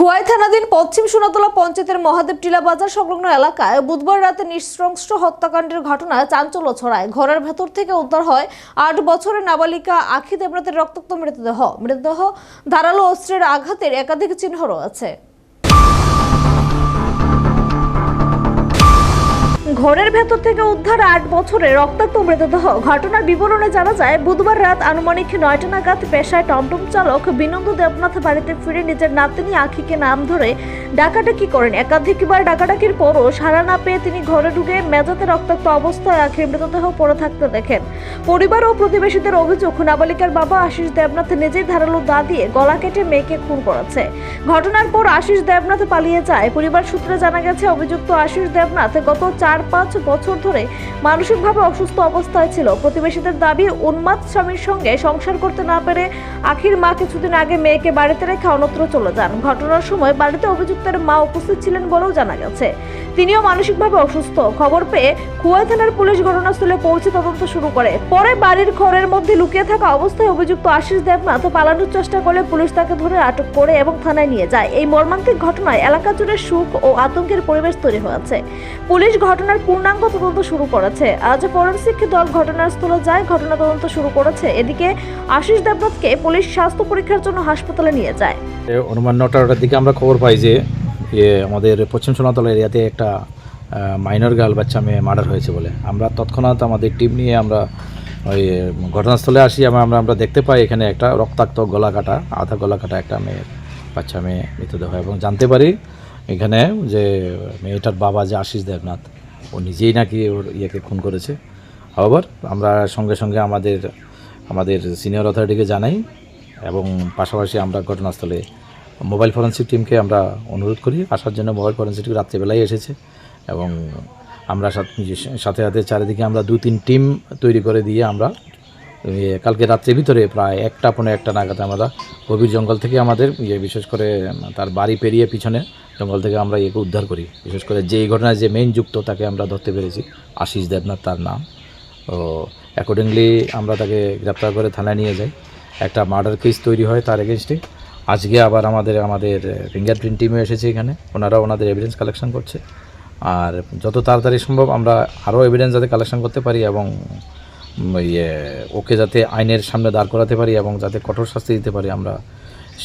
খোয়াই থানাধীন পশ্চিম সোনাতলা পঞ্চায়েতের মহাদেব টিলা বাজার সংলগ্ন এলাকায় বুধবার রাতে নৃশংস হত্যাকাণ্ডের ঘটনায় চাঞ্চল্য ছড়ায়। ঘরের ভেতর থেকে উদ্ধার হয় আট বছরের নাবালিকা আখি দেবনাথের রক্তাক্ত মৃতদেহ। মৃতদেহ ধারালো অস্ত্রের আঘাতের একাধিক চিহ্ন রয়েছে। ঘরের ভেতর থেকে উদ্ধার আট বছরের রক্তাক্ত মৃতদেহ। ঘটনার বিবরণে জানা যায়, বুধবার রাত আনুমানিক নয়টা নাগাদ পেশায় টমটম চালক বিনন্দ দেবনাথ বাড়িতে ফিরে নিজের নাতনি আখিকে নাম ধরে ডাকাডাকি করেন। একাধিকবার ডাকাডাকির পরও সাড়া না পেয়ে তিনি ঘরে ঢুকে মেজাতে রক্তাক্ত অবস্থায় আখির মৃতদেহ পড়ে থাকতে দেখেন। পরিবার ও প্রতিবেশীদের অভিযোগ, নাবালিকার বাবা আশিস দেবনাথ নিজেই ধারালো দা দিয়ে গলা কেটে মেয়েকে খুন করেছে। ঘটনার পর আশিস দেবনাথ পালিয়ে যায়। পরিবার সূত্রে জানা গেছে, অভিযুক্ত আশিস দেবনাথ গত চার পাঁচ বছর ধরে মানসিকভাবে অসুস্থ অবস্থায় ছিল। প্রতিবেশীদের দাবি, উন্মাদ স্বামীর সঙ্গে সংসার করতে না পেরে আখির মা কিছুদিন আগে মেয়েকে বাড়িতে রেখে অন্যত্র চলে যান। ঘটনার সময় বাড়িতে অভিযুক্তের মা উপস্থিত ছিলেন বলেও জানা গেছে। তিনিও মানসিকভাবে অসুস্থ। খবর পেয়ে খুয়াই থানার পুলিশ ঘটনাস্থলে পৌঁছে তদন্ত শুরু করে। পরে বাড়ির ঘরের মধ্যে লুকিয়ে থাকা অবস্থায় অভিযুক্ত আশিস দেবনাথ পালানোর চেষ্টা করলে পুলিশ তাকে ধরে আটক করে এবং থানায় নিয়ে যায়। এই মর্মান্তিক ঘটনায় এলাকা জুড়ে সুখ ও আতঙ্কের পরিবেশ তৈরি হয়েছে। পুলিশ ঘটনার পূর্ণাঙ্গ তদন্ত শুরু করেছে। আজ ফরেন্সিক দল ঘটনাস্থলে যায়, ঘটনা তদন্ত শুরু করেছে। এদিকে আশিস দেবনাথকে পুলিশ স্বাস্থ্য পরীক্ষার জন্য হাসপাতালে নিয়ে যায়। অনুমান নটার দিকে আমরা খবর পাই যে আমাদের পশ্চিম সোনাতলা এরিয়াতে একটা মাইনর গার্ল বাচ্চা মেয়ে মার্ডার হয়েছে বলে। আমরা তৎক্ষণাৎ আমাদের টিম নিয়ে আমরা ওই ঘটনাস্থলে আসি। আমরা আমরা দেখতে পাই এখানে একটা রক্তাক্ত গলা কাটা, আধা গলা কাটা একটা মেয়ের বাচ্চা মেয়ে মৃতদেহ। এবং জানতে পারি এখানে যে মেয়েটার বাবা যে আশিস দেবনাথ ও নিজেই নাকি ওর ইয়েকে খুন করেছে। আবার আমরা সঙ্গে সঙ্গে আমাদের আমাদের সিনিয়র অথরিটিকে জানাই এবং পাশাপাশি আমরা ঘটনাস্থলে মোবাইল ফরেন্সিক টিমকে আমরা অনুরোধ করি। আসার জন্য মোবাইল ফরেন্সিক টিম রাত্রিবেলায় এসেছে এবং আমরা সাথে সাথে চারিদিকে আমরা দু তিন টিম তৈরি করে দিয়ে আমরা কালকে রাত্রের ভিতরে প্রায় একটা পনেরো একটা নাগাদ আমরা গভীর জঙ্গল থেকে আমাদের ইয়ে বিশেষ করে তার বাড়ি পেরিয়ে পিছনে জঙ্গল থেকে আমরা একে উদ্ধার করি। বিশেষ করে যে ঘটনায় যে মেইন যুক্ত, তাকে আমরা ধরতে পেরেছি। আশিস দেবনাথ তার নাম। তো অ্যাকর্ডিংলি আমরা তাকে গ্রেপ্তার করে থানায় নিয়ে যাই। একটা মার্ডার কেস তৈরি হয় তার এগেনস্টে আজকে আবার আমাদের আমাদের ফিঙ্গারপ্রিন্ট টিমও এসেছে এখানে। ওনারা ওনাদের এভিডেন্স কালেকশন করছে। আর যত তাড়াতাড়ি সম্ভব আমরা আরও এভিডেন্স যাতে কালেকশন করতে পারি এবং ইয়ে ওকে যাতে আইনের সামনে দাঁড় করাতে পারি এবং যাতে কঠোর শাস্তি দিতে পারি আমরা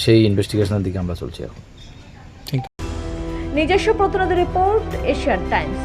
সেই ইনভেস্টিগেশনের দিকে আমরা চলছি এখন। নিজস্ব প্রতিনিধি রিপোর্ট এশিয়ান টাইমস